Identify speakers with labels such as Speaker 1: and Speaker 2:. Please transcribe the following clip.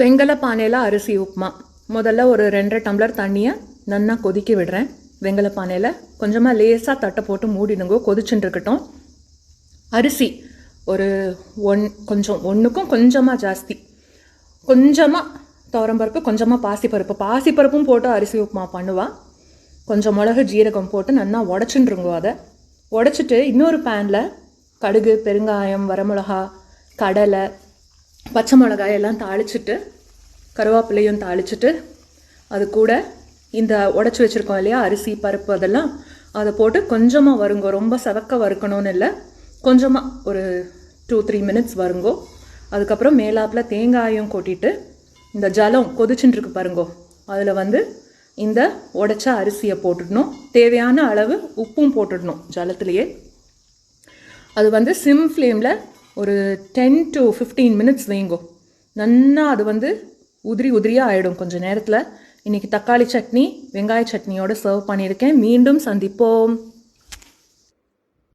Speaker 1: வெங்கல பானையில் அரிசி உப்புமா. முதல்ல ஒரு ரெண்டரை டம்ளர் தண்ணியை நன்னா கொதிக்க விடுறேன். வெங்கல பானையில் கொஞ்சமாக லேசாக தட்டை போட்டு மூடிடுங்கோ கொதிச்சுட்டு இருக்கட்டும். அரிசி ஒரு ஒன் கொஞ்சம் ஒன்றுக்கும் கொஞ்சமாக ஜாஸ்தி. கொஞ்சமாக துவரம்பருப்பு கொஞ்சமாக பாசிப்பருப்பு. பாசிப்பருப்பும் போட்டு அரிசி உப்புமா பண்ணுவாள் கொஞ்சம் மிளகு ஜீரகம் போட்டு நல்லா உடச்சுட்டுருங்கோ அதை. உடச்சிட்டு இன்னொரு பேனில் கடுகு பெருங்காயம் வரமிளகா கடலை பச்சை மிளகாய் எல்லாம் தாளிச்சிட்டு கருவேப்பிலையும் தாளிச்சிட்டு அது கூட இந்த உடச்சி வச்சுருக்கோம் இல்லையா அரிசி பருப்பு அதெல்லாம் அதை போட்டு கொஞ்சமாக வருங்கோ ரொம்ப சவக்க வறுக்கணும்னு இல்லை. கொஞ்சமாக ஒரு டூ த்ரீ மினிட்ஸ் வருங்கோ அதுக்கப்புறம் மேலாப்பில் தேங்காயும் கொட்டிட்டு இந்த ஜலம் கொதிச்சுட்டு இருக்கு பாருங்கோ. அதில் வந்து இந்த உடச்ச அரிசியை போட்டுடணும். தேவையான அளவு உப்பும் போட்டுடணும் ஜலத்துலேயே. அது வந்து சிம் ஃப்ளேமில் ஒரு டென் டு ஃபிஃப்டீன் மினிட்ஸ் வேங்கோ நன்னா அது வந்து உதிரி உதிரியாக ஆகிடும் கொஞ்சம் நேரத்தில். இன்றைக்கி தக்காளி சட்னி வெங்காய சட்னியோடு சர்வ் பண்ணியிருக்கேன். மீண்டும் சந்திப்போம்.